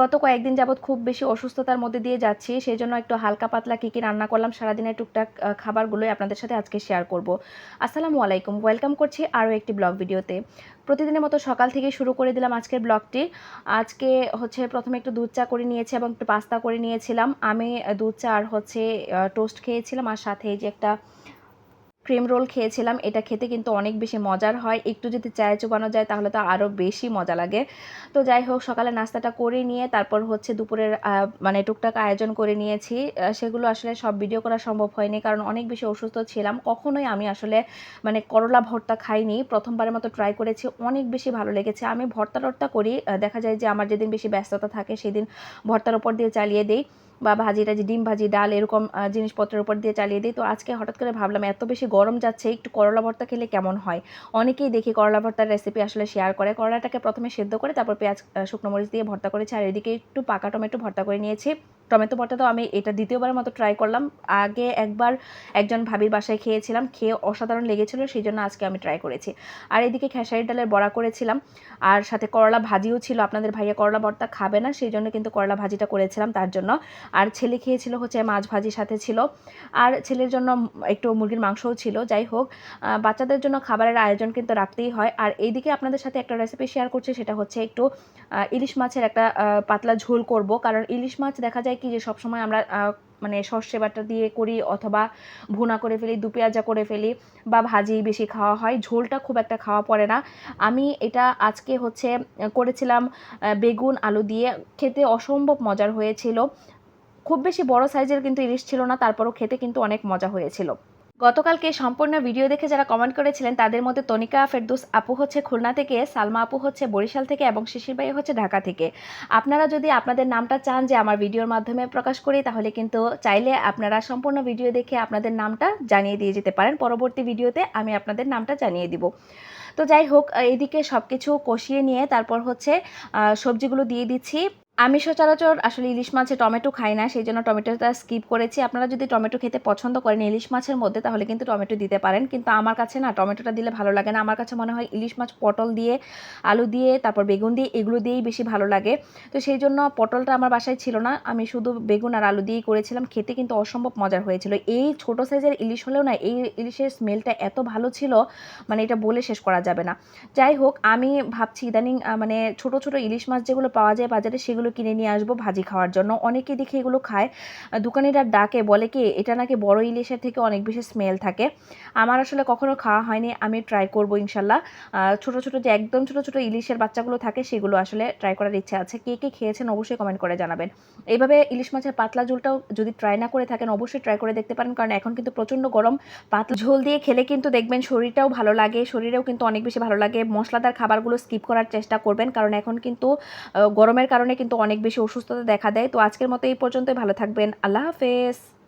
গত কয়েকদিন যাবৎ খুব বেশি অসুস্থতার মধ্যে দিয়ে যাচ্ছি সেই জন্য একটু হালকা পাতলা কী কী রান্না করলাম, সারাদিনের টুকটাক খাবারগুলোই আপনাদের সাথে আজকে শেয়ার করব। আসসালামু আলাইকুম ওয়েলকাম করছি আরও একটি ব্লগ ভিডিওতে প্রতিদিনের মতো সকাল থেকে শুরু করে দিলাম আজকের ব্লগটি আজকে হচ্ছে প্রথমে একটু দুধ চা করে নিয়েছি এবং একটু পাস্তা করে নিয়েছিলাম। আমি দুধ চা আর হচ্ছে টোস্ট খেয়েছিলাম, আর সাথে এই যে একটা ক্রিম রোল খেয়েছিলাম, এটা খেতে কিন্তু অনেক বেশি মজার হয়। একটু যদি চায়ে চুবানো যায় তাহলে তো আরও বেশি মজা লাগে। তো যাই হোক, সকালে নাস্তাটা করে নিয়ে তারপর হচ্ছে দুপুরের মানে টুকটাক আয়োজন করে নিয়েছি। সেগুলো আসলে সব ভিডিও করা সম্ভব হয়নি কারণ অনেক বেশি অসুস্থ ছিলাম। কখনোই আমি আসলে মানে করলা ভর্তা খাইনি। প্রথমবারের মতো ট্রাই করেছি, অনেক বেশি ভালো লেগেছে। আমি ভর্তা টর্তা করি দেখা যায় যে আমার যেদিন বেশি ব্যস্ততা থাকে সেদিন ভর্তার ওপর দিয়ে চালিয়ে দিই। বা ভাজি টাজি ডিম ভাজি, ডাল এরকম জিনিসপত্রের উপর দিয়ে চালিয়ে দিই। তো আজকে হঠাৎ করে ভাবলাম, এত বেশি গরম যাচ্ছে, একটু করলা ভর্তা খেলে কেমন হয়? অনেকেই দেখি করলা ভর্তার রেসিপি আসলে শেয়ার করে। করলাটাকে প্রথমে সেদ্ধ করে তারপর পেঁয়াজ শুকনো মরিচ দিয়ে ভর্তা করেছি। আর এদিকে একটু পাকা টমেটো ভর্তা করে নিয়েছি। টমেটো ভর্তাটাও আমি এটা দ্বিতীয়বারের মতো ট্রাই করলাম। আগে একবার একজন ভাবির বাসায় খেয়েছিলাম, খেয়ে অসাধারণ লেগেছিল সেই জন্য আজকে আমি ট্রাই করেছি। আর এদিকে খেসারির ডালের বড়া করেছিলাম, আর সাথে করলা ভাজিও ছিল, আপনাদের ভাইয়া করলা ভর্তা খাবে না সেই জন্য কিন্তু করলা ভাজিটা করেছিলাম তার জন্য। আর ছেলে খেয়েছিল হচ্ছে মাছ ভাজির সাথে ছিল, আর ছেলের জন্য একটু মুরগির মাংসও ছিল, যাই হোক বাচ্চাদের জন্য খাবারের আয়োজন কিন্তু রাখতেই হয়। আর এইদিকে আপনাদের সাথে একটা রেসিপি শেয়ার করছি, সেটা হচ্ছে একটু ইলিশ মাছের একটা পাতলা ঝোল করব। কারণ ইলিশ মাছ দেখা যায় কি যে সবসময় আমরা মানে সর্ষে বাটা দিয়ে করি অথবা ভুনা করে ফেলি, দু পেঁয়াজা করে ফেলি বা ভাজি বেশি খাওয়া হয়। ঝোলটা খুব একটা খাওয়া পড়ে না। আমি এটা আজকে হচ্ছে করেছিলাম বেগুন, আলু দিয়ে। খেতে অসম্ভব মজার হয়েছিল। খুব বেশি বড় সাইজের কিন্তু ইলিশ ছিল না, তারপরও খেতে কিন্তু অনেক মজা হয়েছিল। গতকালকে সম্পূর্ণ ভিডিও দেখে যারা কমেন্ট করেছিলেন, তাদের মধ্যে তনিকা ফেরদৌস আপু হচ্ছে খুলনা থেকে, সালমা আপু হচ্ছে বরিশাল থেকে এবং শিশির ভাই হচ্ছে ঢাকা থেকে। আপনারা যদি আপনাদের নামটা চান যে আমার ভিডিওর মাধ্যমে প্রকাশ করি, তাহলে কিন্তু চাইলে আপনারা সম্পূর্ণ ভিডিও দেখে আপনাদের নামটা জানিয়ে দিয়ে যেতে পারেন। পরবর্তী ভিডিওতে আমি আপনাদের নামটা জানিয়ে দিব। তো যাই হোক, এদিকে সব কিছু কষিয়ে নিয়ে তারপর হচ্ছে সবজিগুলো দিয়ে দিচ্ছি। আমি সচরাচর আসলে ইলিশ মাছে টমেটো খাই না, সেই জন্য টমেটোটা স্কিপ করেছি। আপনারা যদি টমেটো খেতে পছন্দ করেন ইলিশ মাছের মধ্যে, তাহলে কিন্তু টমেটো দিতে পারেন। কিন্তু আমার কাছে না, টমেটোটা দিলে ভালো লাগে না। আমার কাছে মনে হয় ইলিশ মাছ পটল দিয়ে, আলু দিয়ে, তারপর বেগুন দিয়ে, এগুলো দিয়েই বেশি ভালো লাগে। তো সেই জন্য পটলটা আমার বাসায় ছিল না। আমি শুধু বেগুন আর আলু দিয়েই করেছিলাম। খেতে কিন্তু অসম্ভব মজার হয়েছিল। এই ছোট সাইজের ইলিশ হলেও না, এই ইলিশের স্মেলটা এত ভালো ছিল মানে এটা বলে শেষ করা যাবে না। যাই হোক, আমি ভাবছি ইদানিং মানে ছোট ছোট ইলিশ মাছ যেগুলো পাওয়া যায় বাজারে, সেগুলো কিনে নিয়ে আসব ভাজি খাওয়ার জন্য। অনেকে দেখি এগুলো খায়। দোকানিরা ডাকে, বলে কি, এটা নাকি বড় ইলিশের থেকে অনেক বেশি স্মেল থাকে। আমার আসলে কখনো খাওয়া হয়নি, আমি ট্রাই করব ইনশাল্লাহ। ছোট ছোট যে একদম ছোট ছোট ইলিশের বাচ্চাগুলো থাকে, সেগুলো আসলে ট্রাই করার ইচ্ছা আছে। কে কে খেয়েছেন অবশ্যই কমেন্ট করে জানাবেন। এইভাবে ইলিশ মাছের পাতলা ঝোলটাও যদি ট্রাই না করে থাকেন, অবশ্যই ট্রাই করে দেখতে পারেন। কারণ এখন কিন্তু প্রচণ্ড গরম। পাতলা ঝোল দিয়ে খেলে কিন্তু দেখবেন শরীরটাও ভালো লাগে, শরীরেও কিন্তু অনেক বেশি ভালো লাগে। মশলাদার খাবারগুলো স্কিপ করার চেষ্টা করবেন। কারণ এখন কিন্তু গরমের কারণে কিন্তু অনেক বেশি অসুস্থতা দেখা দেয়। তো আজকের মতো এই পর্যন্তই। ভালো থাকবেন। আল্লাহ হাফেজ।